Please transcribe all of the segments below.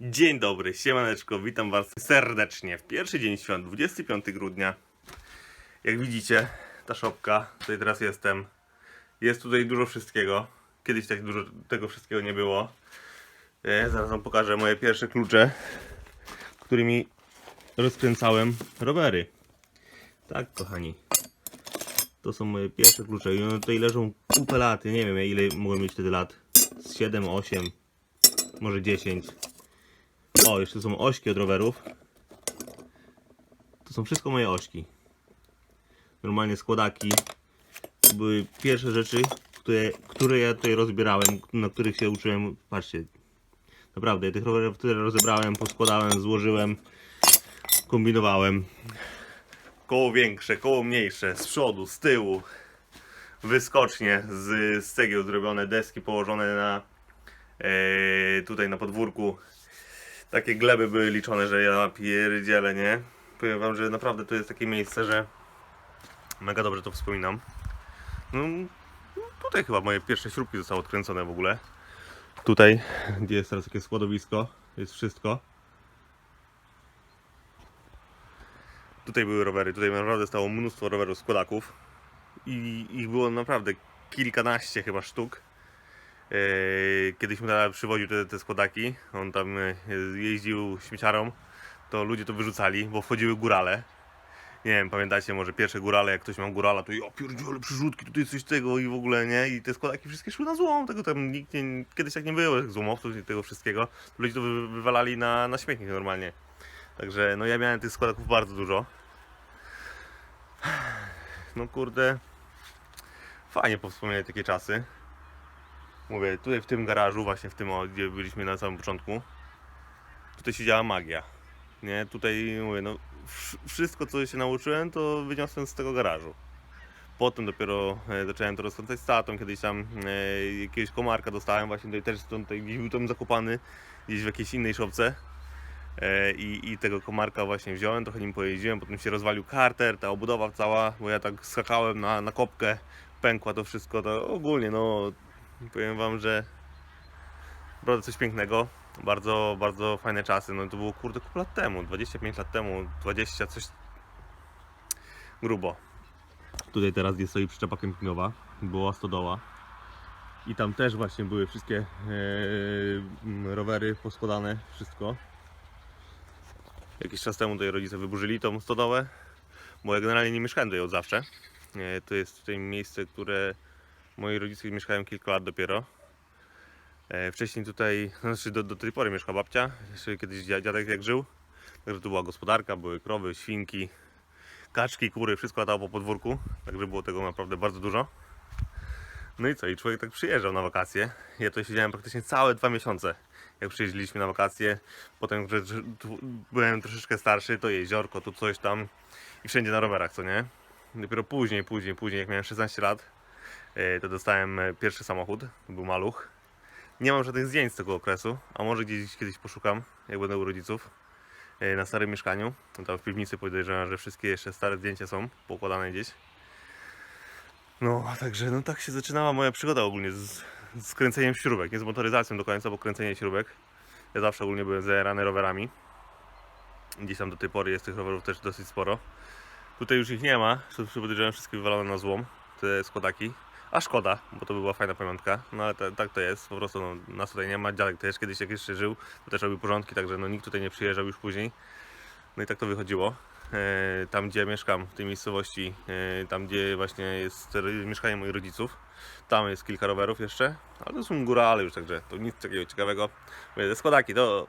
Dzień dobry, siemaneczko, witam was serdecznie w pierwszy dzień świąt, 25 grudnia. Jak widzicie, ta szopka, tutaj teraz jestem, jest tutaj dużo wszystkiego. Kiedyś tak dużo tego wszystkiego nie było. E, zaraz wam pokażę moje pierwsze klucze, którymi rozkręcałem rowery. Tak, kochani. To są moje pierwsze klucze i one tutaj leżą kupę lat, ja nie wiem ile mogłem mieć wtedy lat. Z 7, 8, może 10. O, jeszcze są ośki od rowerów. To są wszystko moje ośki. Normalnie składaki. To były pierwsze rzeczy, które, które ja tutaj rozbierałem, na których się uczyłem. Patrzcie, naprawdę, ja tych rowerów tyle rozebrałem, poskładałem, złożyłem, kombinowałem. Koło większe, koło mniejsze, z przodu, z tyłu. Wyskocznie z, z cegieł zrobione, deski położone na e, tutaj na podwórku takie gleby były liczone, że ja pierdzielę, nie? Powiem wam, że naprawdę to jest takie miejsce, że mega dobrze to wspominam. No, tutaj chyba moje pierwsze śrubki zostały odkręcone w ogóle. Tutaj, gdzie jest teraz takie składowisko, jest wszystko. Tutaj były rowery, tutaj naprawdę stało mnóstwo rowerów składaków. I ich było naprawdę kilkanaście chyba sztuk. Eee, Kiedyś mu przywoził te, te składaki, on tam e, jeździł śmieciarą, to ludzie to wyrzucali, bo wchodziły górale. Nie wiem, pamiętacie może pierwsze górale, jak ktoś miał górala, to ja pierdziele przyrzutki, tutaj coś tego i w ogóle, nie? I te składaki wszystkie szły na złom, tego tam nikt nie, kiedyś tak nie było, złomowców i tego wszystkiego. Ludzie to wy, wywalali na, na śmietnik normalnie. Także no ja miałem tych składaków bardzo dużo. No kurde, fajnie powspominać takie czasy. Mówię, tutaj w tym garażu, właśnie w tym, gdzie byliśmy na samym początku, tutaj się działa magia. Nie, tutaj mówię, no wsz- wszystko co się nauczyłem, to wyniosłem z tego garażu. Potem dopiero e, zacząłem to rozkręcać z tatą, kiedyś tam e, jakiegoś komarka dostałem, właśnie tutaj też stąd, tutaj gdzieś był tam zakopany, gdzieś w jakiejś innej szopce. E, i, I tego komarka właśnie wziąłem, trochę nim pojeździłem, potem się rozwalił karter, ta obudowa cała, bo ja tak skakałem na, na kopkę, pękła to wszystko, to ogólnie no powiem wam, że naprawdę coś pięknego. Bardzo, bardzo fajne czasy. No to było kurde kupę lat temu, 25 lat temu, 20 coś grubo. Tutaj teraz gdzie stoi przyczepa kempingowa, była stodoła. I tam też właśnie były wszystkie m, rowery poskładane, wszystko. Jakiś czas temu tutaj rodzice wyburzyli tą stodołę, bo ja generalnie nie mieszkałem tutaj od zawsze. E, to jest tutaj miejsce, które Moi rodzice mieszkają kilka lat dopiero. E, Wcześniej tutaj, znaczy do, do tej pory mieszka babcia, jeszcze kiedyś dzia- dziadek jak żył. Także tu była gospodarka, były krowy, świnki, kaczki, kury, wszystko latało po podwórku. Także było tego naprawdę bardzo dużo. No i co, i człowiek tak przyjeżdżał na wakacje. Ja to siedziałem praktycznie całe dwa miesiące, jak przyjeździliśmy na wakacje. Potem, że byłem troszeczkę starszy, to jeziorko, tu coś tam i wszędzie na rowerach, co nie? Dopiero później, później, później, jak miałem 16 lat, to dostałem e, pierwszy samochód, to był maluch. Nie mam żadnych zdjęć z tego okresu, a może gdzieś kiedyś poszukam, jak będę u rodziców, e, na starym mieszkaniu. No Tam w piwnicy podejrzewam, że wszystkie jeszcze stare zdjęcia są pokładane gdzieś. No, także no tak się zaczynała moja przygoda ogólnie z, z kręceniem śrubek, nie z motoryzacją do końca, bo kręcenie śrubek. Ja zawsze ogólnie byłem zajarany rowerami. Gdzieś tam do tej pory jest tych rowerów też dosyć sporo. Tutaj już ich nie ma, podejrzewam wszystkie wywalone na złom, te składaki. A szkoda, bo to by była fajna pamiątka. No ale ta- tak to jest, po prostu no, nas tutaj nie ma. Dziadek też kiedyś jak jeszcze żył, to też robił porządki, także no, nikt tutaj nie przyjeżdżał już później. No i tak to wychodziło. E, tam gdzie mieszkam, w tej miejscowości, e, tam gdzie właśnie jest mieszkanie moich rodziców, tam jest kilka rowerów jeszcze, ale to są górale już, także to nic takiego ciekawego. Mówię, składaki to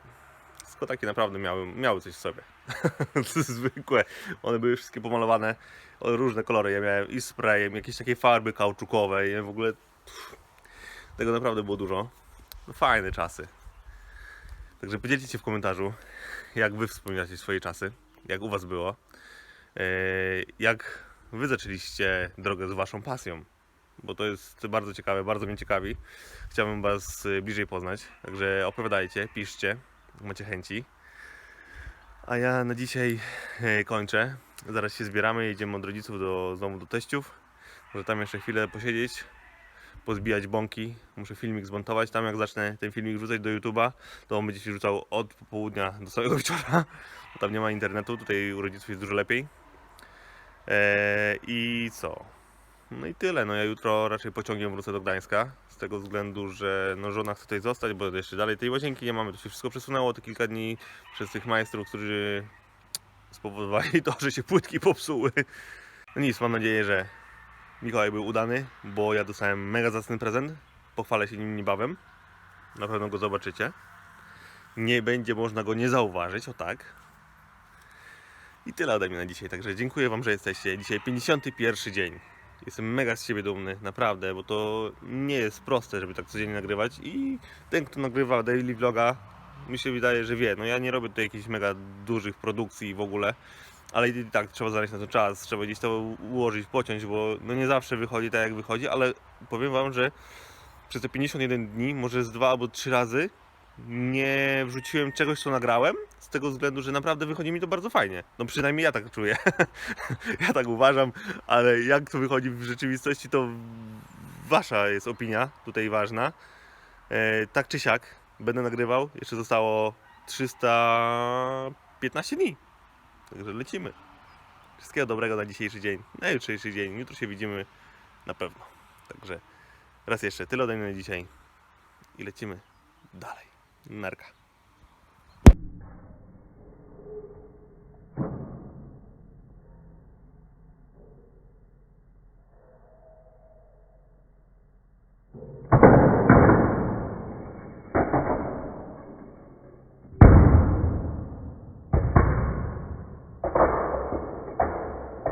składaki naprawdę miały, miały coś w sobie. Zwykłe. One były wszystkie pomalowane różne kolory. Ja miałem i sprayem, jakieś takie farby kauczukowe. I w ogóle pff, tego naprawdę było dużo. No, Fajne czasy. Także podzielcie się w komentarzu, jak wy wspominacie swoje czasy, jak u was było. Eee, Jak wy zaczęliście drogę z waszą pasją. Bo to jest bardzo ciekawe, bardzo mnie ciekawi. Chciałbym was y, bliżej poznać. Także opowiadajcie, piszcie, macie chęci. A ja na dzisiaj e, kończę. Zaraz się zbieramy, jedziemy od rodziców do, znowu do teściów. Może tam jeszcze chwilę posiedzieć, pozbijać bąki. Muszę filmik zmontować. Tam jak zacznę ten filmik wrzucać do YouTube'a, to on będzie się rzucał od popołudnia do samego wieczora. Bo tam nie ma internetu, tutaj u rodziców jest dużo lepiej. Eee, I co? No i tyle. No ja jutro raczej pociągiem wrócę do Gdańska. Tego względu, że no żona chce tutaj zostać, bo jeszcze dalej tej łazienki nie mamy. To się wszystko przesunęło te kilka dni przez tych majstrów, którzy spowodowali to, że się płytki popsuły. No nic, mam nadzieję, że Mikołaj był udany, bo ja dostałem mega zacny prezent. Pochwalę się nim niebawem. Na pewno go zobaczycie. Nie będzie można go nie zauważyć, o tak. I tyle ode mnie na dzisiaj, także dziękuję Wam, że jesteście. Dzisiaj 51 dzień. Jestem mega z siebie dumny, naprawdę, bo to nie jest proste, żeby tak codziennie nagrywać i ten, kto nagrywa daily vloga, mi się wydaje, że wie. No ja nie robię tutaj jakichś mega dużych produkcji w ogóle, ale i tak trzeba znaleźć na to czas, trzeba gdzieś to ułożyć, pociąć, bo no nie zawsze wychodzi tak jak wychodzi, ale powiem Wam, że przez te 51 dni, może z dwa albo trzy razy nie wrzuciłem czegoś, co nagrałem, z tego względu, że naprawdę wychodzi mi to bardzo fajnie. No przynajmniej ja tak czuję. ja tak uważam, ale jak to wychodzi w rzeczywistości, to wasza jest opinia tutaj ważna. E, tak czy siak, będę nagrywał. Jeszcze zostało 315 dni. Także lecimy. Wszystkiego dobrego na dzisiejszy dzień, na jutrzejszy dzień. Jutro się widzimy na pewno. Także raz jeszcze tyle ode mnie na dzisiaj i lecimy dalej. Narca.